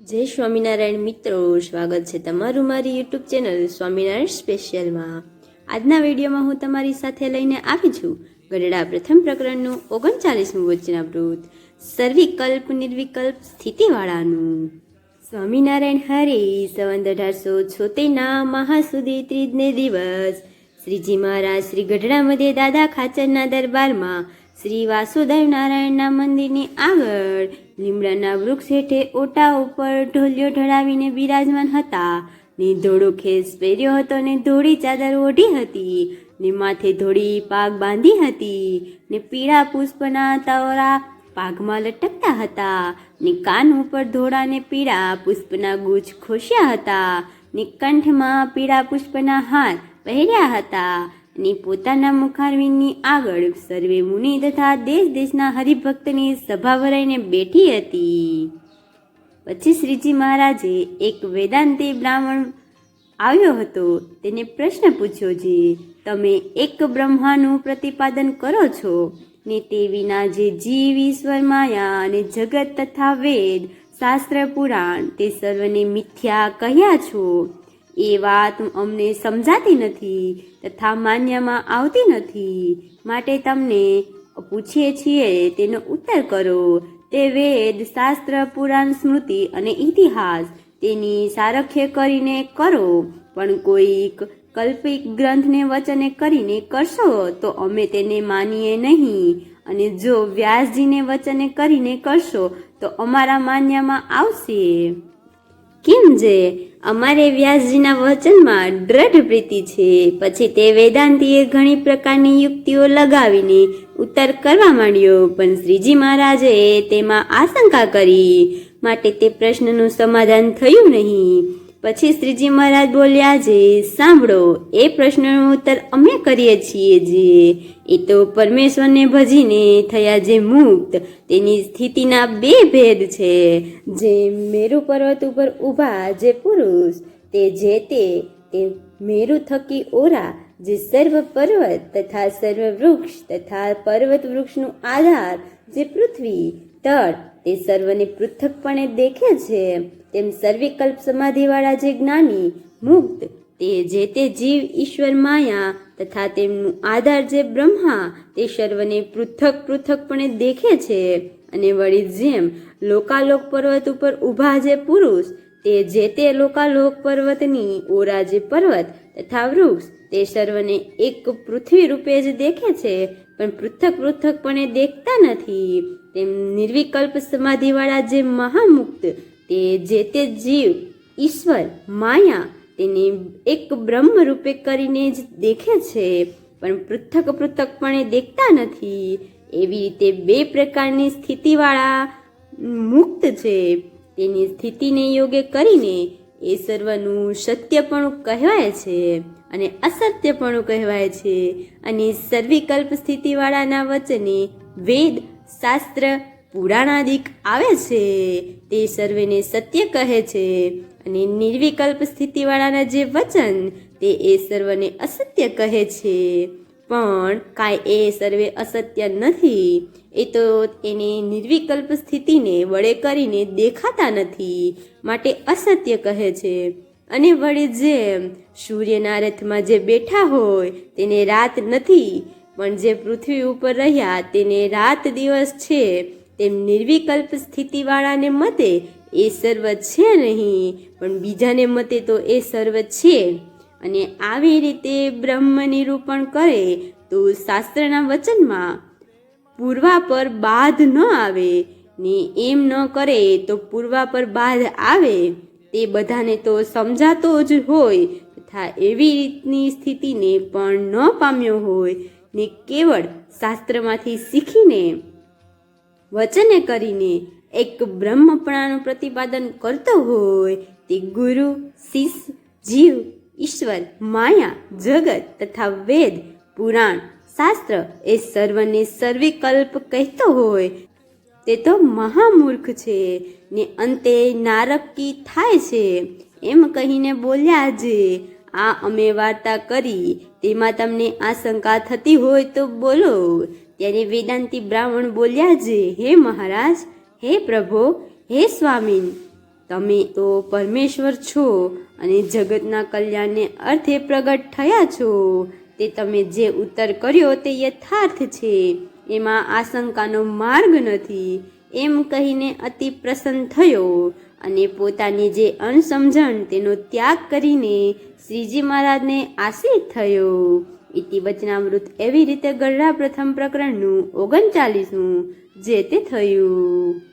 જય સ્વામિનારાયણ મિત્રો, સ્વાગત છે તમારું મારી યુટ્યુબ ચેનલ સ્વામિનારાયણ સ્પેશિયલમાં આજના વિડીયોમાં હું તમારી સાથે લઈને આવી છું ગઢડા પ્રથમ પ્રકરણનું ઓગણચાલીસમું વચનાવૃત સર્વિકલ્પ નિર્વિકલ્પ સ્થિતિવાળાનું. સ્વામિનારાયણ હરે સંવંત અઢારસો છોતેરના મહાસુદી ત્રીજને દિવસ. શ્રીજી મહારાજ શ્રી ગઢડા મધ્યે દાદા ખાચરના દરબારમાં શ્રી વાસુદેવ નારાયણના મંદિરની આગળ લીમડાના વૃક્ષ હેઠે ઓટા ઉપર ઢોલિયો ઢળાવીને બિરાજમાન હતા. ને ધોળો ખેસ પહેર્યો હતો ને ધોળી ચાદર ઓઢી હતી. ને માથે ધોળી પાગ બાંધી હતી. ને પીળા પુષ્પના તવરા પાઘમાં લટકતા હતા. ને કાન ઉપર ધોળા ને પીળા પુષ્પના ગુચ્છ ખોસ્યા હતા. ને કંઠમાં પીળા પુષ્પના હાર પહેર્યા હતા. અને પોતાના મુખારવિંદની આગળ સર્વે મુનિ તથા દેશ દેશના હરિભક્તની સભા ભરાઈને બેઠી હતી. પછી શ્રીજી મહારાજે એક વેદાંતિ બ્રાહ્મણ આવ્યો હતો. તેને પ્રશ્ન પૂછ્યો જે, તમે એક બ્રહ્માનું પ્રતિપાદન કરો છો? ને તે વિના જે જીવ, ઈશ્વર, માયા અને જગત તથા વેદ, શાસ્ત્ર, પુરાણ તે સર્વને મિથ્યા કહ્યા છો? એ વાત અમને સમજાતી નથી, તથા માન્યમાં આવતી નથી. માટે તમને પૂછીએ છીએ, તેનો ઉત્તર કરો. તે વેદ, શાસ્ત્ર, પુરાણ, સ્મૃતિ અને ઇતિહાસ તેની સારખ્ય કરીને કરો. પણ કોઈક કલ્પિક ગ્રંથને વચને કરીને કરશો, તો અમે તેને માનીએ નહીં. અને જો વ્યાસજીને વચને કરીને કરશો, તો અમારા માન્યમાં આવશે. કેમ જે? અમારે વ્યાસજીના વચનમાં દ્રઢ પ્રીતિ છે. પછી તે વેદાંતીએ ઘણી પ્રકારની યુક્તિઓ લગાવીને ઉત્તર કરવા માંડ્યો, પણ શ્રીજી મહારાજે તેમાં આશંકા કરી. માટે તે પ્રશ્નનું સમાધાન થયું નહીં. પછી શ્રીજી મહારાજ બોલ્યા જે, સાંભળો, એ પ્રશ્નનો ઉત્તર અમે કરીએ છીએ જે. એ તો પરમેશ્વરને ભજીને થયા જે મુક્ત, તેની સ્થિતિના બે ભેદ છે. જે મેરુ પર્વત ઉપર ઊભા જે પુરુષ, તે જે તે તે મેરુ થકી ઓરા, જે સર્વ પર્વત તથા સર્વ વૃક્ષ તથા પર્વત વૃક્ષનું આધાર, જે પૃથ્વી તળ તે સર્વને પૃથકપણે દેખે છે. તેમ સર્વિકલ્પ સમાધિવાળા જે જ્ઞાની, મુક્ત, તે જે તે જીવ ઈશ્વર માયા, તથા તેમનું આધાર જે બ્રહ્મા, તે સર્વને પૃથક પૃથકપણે દેખે છે. અને વળી જેમ લોકાલોક પર્વત ઉપર ઊભા જે પુરુષ, તે જે તે લોકાલોક પર્વતની ઓરા જે પર્વત તથા વૃક્ષ, તે સર્વને એક પૃથ્વી રૂપે જ દેખે છે, પણ પૃથક પૃથકપણે દેખતા નથી. તેમ નિર્વિકલ્પ સમાધિવાળા જે મહામુક્ત, તે જે તે જીવ, ઈશ્વર, માયા, તેને એક બ્રહ્મ રૂપે કરીને જ દેખે છે, પણ પૃથક પૃથકપણે દેખતા નથી. એવી રીતે બે પ્રકારની સ્થિતિવાળા મુક્ત છે. તેની સ્થિતિને યોગ્ય કરીને એ સર્વનું સત્યપણું કહેવાય છે અને અસત્યપણું કહેવાય છે. અને સર્વિકલ્પ સ્થિતિવાળાના વચને વેદ શાસ્ત્ર પુરાણાદિક આવે છે. તે સર્વેને સત્ય કહે છે અને નિર્વિકલ્પ સ્થિતિવાળાના જે વચન તે એ સર્વને અસત્ય કહે છે. પણ કાંઈ એ સર્વે અસત્ય નથી. એ તો એની નિર્વિકલ્પ સ્થિતિને વડે કરીને દેખાતા નથી, માટે અસત્ય કહે છે. અને વળી જેમ સૂર્યના રથમાં જે બેઠા હોય તેને રાત નથી પણ જે પૃથ્વી ઉપર રહ્યા તેને રાત દિવસ છે, તેમ નિર્વિકલ્પ સ્થિતિવાળાને મતે એ સર્વ છે નહીં, પણ બીજાને મતે તો એ સર્વ છે. અને આવી રીતે બ્રહ્મ નિરૂપણ કરે તો શાસ્ત્રના વચનમાં પૂર્વા પર બાધ ન આવે ને એમ ન કરે તો પૂર્વા પર બાધ આવે, તે બધાને તો સમજાતો જ હોય તથા એવી રીતની સ્થિતિને પણ ન પામ્યો હોય. ને કેવળ શાસ્ત્રમાંથી શીખીને, વચને કરીને એક બ્રહ્મપણાનું પ્રતિપાદન કરતો હોય તે ગુરુ, શિષ્ય, જીવ, ઈશ્વર, માયા, જગત તથા વેદ, પુરાણ, શાસ્ત્ર એ સર્વને સર્વિકલ્પ કહેતો હોય. તે તો મહામૂર્ખ છે ને અંતે નારકી થાય છે. એમ કહીને બોલ્યા જે, આ અમે વાર્તા કરી તેમાં તમને આશંકા થતી હોય તો બોલો. ત્યારે વેદાંતિ બ્રાહ્મણ બોલ્યા જે હે મહારાજ, હે પ્રભો, હે સ્વામી તમે તો પરમેશ્વર છો અને જગતના કલ્યાણને અર્થે પ્રગટ થયા છો. તે તમે જે ઉત્તર કર્યો તે યથાર્થ છે. એમાં આશંકાનો માર્ગ નથી. એમ કહીને અતિ પ્રસન્ન થયો અને પોતાની જે અણસમજણ તેનો ત્યાગ કરીને શ્રીજી મહારાજને આશિત થયો. ઇતિ વચનામૃત એવી રીતે ગરડા પ્રથમ પ્રકરણનું ઓગણચાલીસમું જે તે થયું.